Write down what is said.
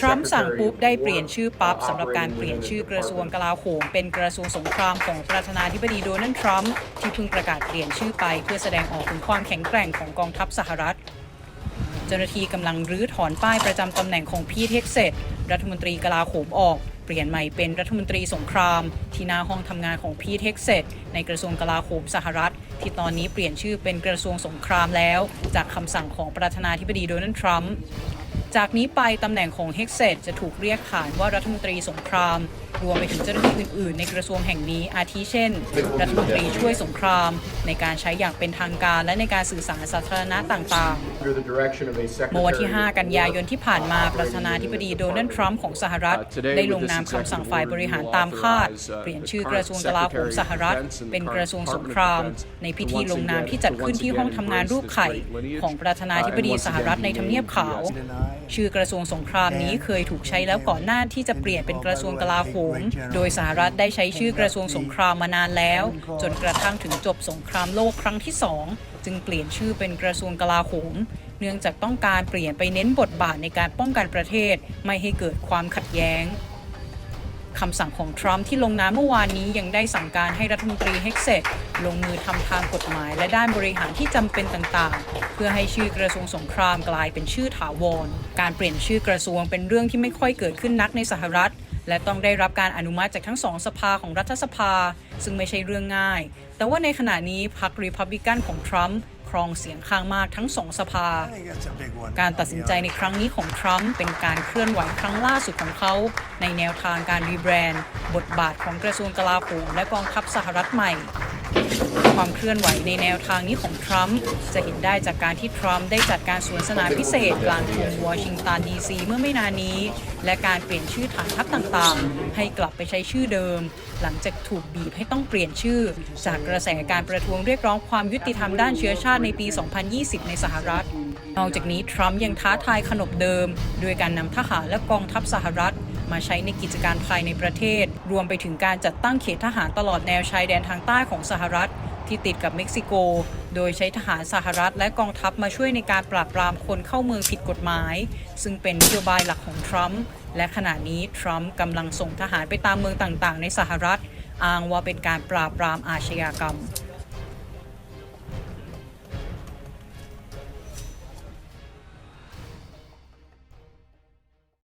ทรัมป์สั่ง Secretary ปุ๊บ of ได้ War, เปลี่ยนชื่อปั๊บ uh, สำหรับการ operating เปลี่ยน within the ชื่อกระทรวง department. กลาโหมเป็นกระทรวงสงครามของประธานาธิบดีโดนัลด์ทรัมป์ที่เพิ่งประกาศเปลี่ยนชื่อไปเพื่อแสดงออกถึงความแข็งแกร่งของกองทัพสหรัฐ เจ้าหน้าที่กำลังรื้อถอนป้ายประจำตำแหน่งของพีทเฮกเซตรัฐมนตรีกลาโหมออก เปลี่ยนใหม่เป็นรัฐมนตรีสงคราม ที่หน้าห้องทำงานของพีทเฮกเซตในกระทรวงกลาโหมสหรัฐ ที่ตอนนี้เปลี่ยนชื่อเป็นกระทรวงสงครามแล้ว จากคำสั่งของประธานาธิบดีโดนัลด์ทรัมป์ จากนี้ไปตำแหน่งของเฮกเซตจะถูกเรียกขานว่ารัฐมนตรีสงคราม รวมไปถึงเจ้าหน้าที่อื่น ๆ ในกระทรวงแห่งนี้อาทิเช่น รัฐมนตรีช่วยสงคราม ในการใช้อย่างเป็นทางการและในการสื่อสารสาธารณะต่างๆ Under the direction of a เมื่อวันที่ Secretary 5กันยายนที่ผ่านมาประธานาธิบดีโดนัลด์ทรัมป์ของสหรัฐ ได้ลงนามคำสั่งฝ่ายบริหารตามคาด เปลี่ยนชื่อกระทรวงกลาโหมสหรัฐ เป็นกระทรวงสงคราม ในพิธีลงนามที่จัดขึ้นที่ห้องทำงานรูปไข่ ของประธานาธิบดีสหรัฐในทำเนียบขาวชื่อกระทรวงสงครามนี้เคยถูกใช้แล้วก่อนหน้าที่จะเปลี่ยนเป็นกระทรวงกลาโหม โดยสหรัฐได้ใช้ชื่อกระทรวงสงครามมานานแล้ว จนกระทั่งถึงจบสงครามโลกครั้งที่สองจึงเปลี่ยนชื่อเป็นกระทรวงกลาโหม เนื่องจากต้องการเปลี่ยนไปเน้นบทบาทในการป้องกันประเทศ ไม่ให้เกิดความขัดแย้ง คำสั่งของทรัมป์ที่ลงนามเมื่อวานนี้ยังได้สั่งการให้รัฐมนตรีเฮกเซตลงมือทำทางกฎหมายและด้านบริหารที่จำเป็นต่างๆ เพื่อให้ชื่อกระทรวงสงครามกลายเป็นชื่อถาวร การเปลี่ยนชื่อกระทรวงเป็นเรื่องที่ไม่ค่อยเกิดขึ้นนักในสหรัฐ และต้องได้รับการอนุมัติจากทั้งสองสภาของรัฐสภา ซึ่งไม่ใช่เรื่องง่าย แต่ว่าในขณะนี้พรรครีพับลิกันของทรัมป์ ครองเสียงข้างมากทั้งสองสภา I think that's a big one. การตัดสินใจในครั้งนี้ของทรัมป์เป็นการเคลื่อนไหวครั้งล่าสุดของเขา ในแนวทางการรีแบรนด์ บทบาทของกระทรวงกลาโหมและกองทัพสหรัฐใหม่ ความเคลื่อนไหวในแนวทางนี้ของทรัมป์จะเห็นได้จากการที่ทรัมป์ได้จัดการสวนสนามพิเศษกลางกรุงวอชิงตันดีซีเมื่อไม่นานนี้ และการเปลี่ยนชื่อฐานทัพต่างๆ ให้กลับไปใช้ชื่อเดิม หลังจากถูกบีบให้ต้องเปลี่ยนชื่อ จากกระแสการประท้วงเรียกร้องความยุติธรรมด้านเชื้อชาติในปี 2020 ในสหรัฐ นอกจากนี้ทรัมป์ยังท้าทายขนบเดิมด้วยการนำทหารและกองทัพสหรัฐมาใช้ในกิจการภายในประเทศ รวมไปถึงการจัดตั้งเขตทหารตลอดแนวชายแดนทางใต้ของสหรัฐ ที่ติดกับเม็กซิโก โดยใช้ทหารสหรัฐและกองทัพมาช่วยในการปราบปรามคนเข้าเมืองผิดกฎหมาย ซึ่งเป็นนโยบายหลักของทรัมป์และขณะนี้ทรัมป์กำลังส่งทหารไปตามเมืองต่างๆ ในสหรัฐ อ้างว่าเป็นการปราบปรามอาชญากรรม